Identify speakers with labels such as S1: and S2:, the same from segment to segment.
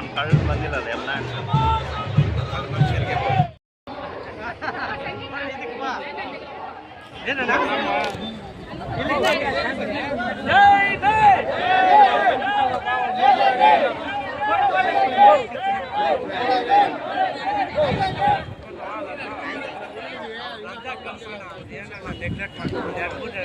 S1: ಒಂದು ಕಳ್ಳ ಬಂದಿಲ್ಲ ಅದು ಎಲ್ಲ
S2: ಓ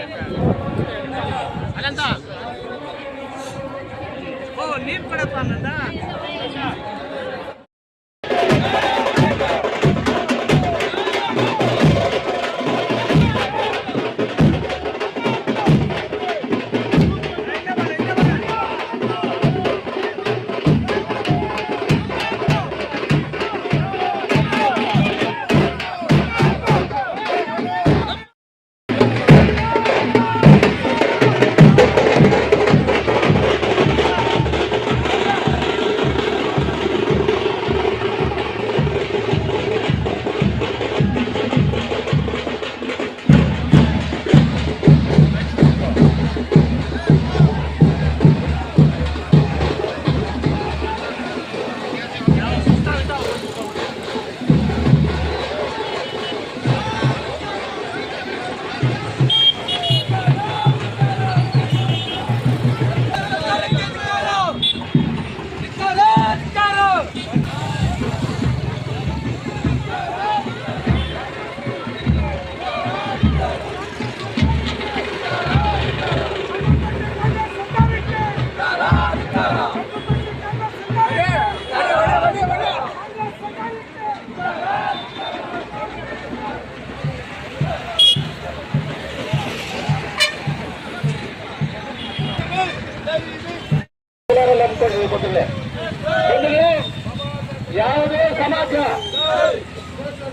S3: ಸಮಾಜ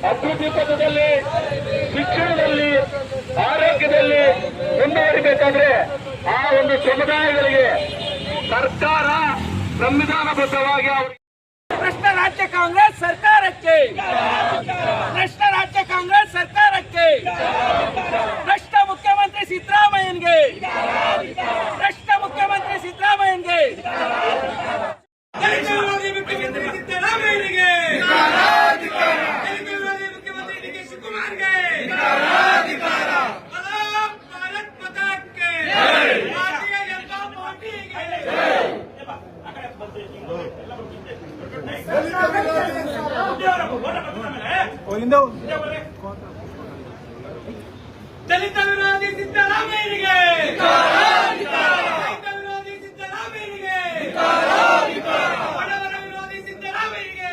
S3: ಅಭಿವೃದ್ಧಿ ಪಥದಲ್ಲಿ, ಶಿಕ್ಷಣದಲ್ಲಿ, ಆರೋಗ್ಯದಲ್ಲಿ ಮುಂದುವರಿಬೇಕಾದ್ರೆ ಆ ಒಂದು ಸಮುದಾಯಗಳಿಗೆ ಸರ್ಕಾರ ಸಂವಿಧಾನಬದ್ಧವಾಗಿ ಅವರು
S2: ಭ್ರಷ್ಟ ರಾಜ್ಯ ಕಾಂಗ್ರೆಸ್ ಸರ್ಕಾರಕ್ಕೆ. ಭ್ರಷ್ಟ ರಾಜ್ಯ ಕಾಂಗ್ರೆಸ್ ಸರ್ಕಾರಕ್ಕೆ. ದಲಿತ ವಿರೋಧಿ ಸಿದ್ದರಾಮಯ್ಯನಿಗೆ ದಲಿತ ವಿರೋಧಿ ಸಿದ್ದರಾಮಯ್ಯನಿಗೆ ಬಡವರ ವಿರೋಧಿ ಸಿದ್ದರಾಮಯ್ಯನಿಗೆ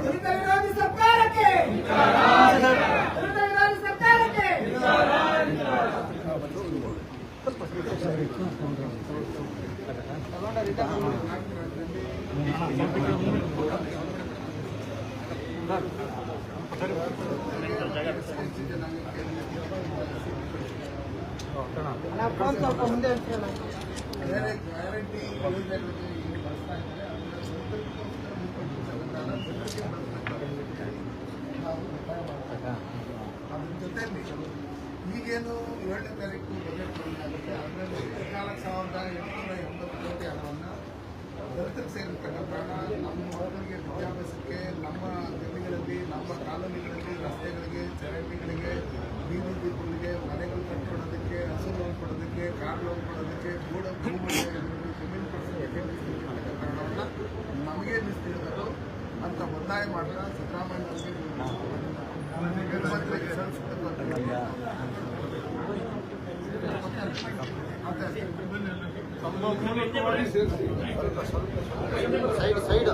S4: ದಲಿತ ವಿರೋಧಿ ಸರ್ಕಾರಕ್ಕೆ ದಲಿತ ವಿರೋಧಿ ಸರ್ಕಾರಕ್ಕೆ
S5: ಅದ್ರ ಜೊತೆಲಿ ಈಗೇನು ಏಳನೇ ತಾರೀಕು ಬಜೆಟ್ ಆಗುತ್ತೆ ಅದರಲ್ಲಿ ಹದಿನಾಲ್ಕು ಸಾವಿರದ ದಲಿತರಿಗೆ ಸೇರಿರ್ತಕ್ಕಂಥ ನಮ್ಮ ಮಕ್ಕಳಿಗೆ ವಿದ್ಯಾಭ್ಯಾಸಕ್ಕೆ ನಮ್ಮ ಗಲ್ಲಿಗಳಲ್ಲಿ, ನಮ್ಮ ಕಾಲೋನಿಗಳಲ್ಲಿ, ರಸ್ತೆಗಳಿಗೆ, ಚರಂಡಿಗಳಿಗೆ, ಬೀದಿ ದೀಪಗಳಿಗೆ, ಮನೆಗಳು ಕಟ್ಕೊಡೋದಕ್ಕೆ ಹಸು ಲೋನ್ ಕೊಡೋದಕ್ಕೆ ಕಾರ್ ಲೋನ್ ಕೊಡೋದಕ್ಕೆ ಭೂಮಿ ಜಮೀನು ಕೊಡಿಸೋದಕ್ಕೆ ಮೀಸಲಿಟ್ಟಿರ್ತಕ್ಕಂಥ ಹಣವನ್ನು ನಮಗೆ ಮೀಸಲಿಡೋದು ಅಂತ ಒತ್ತಾಯ ಮಾಡ್ತಾ ಸಿದ್ದರಾಮಯ್ಯ ಮುಖ್ಯಮಂತ್ರಿಗೆ ಮತ್ತೆ. Side side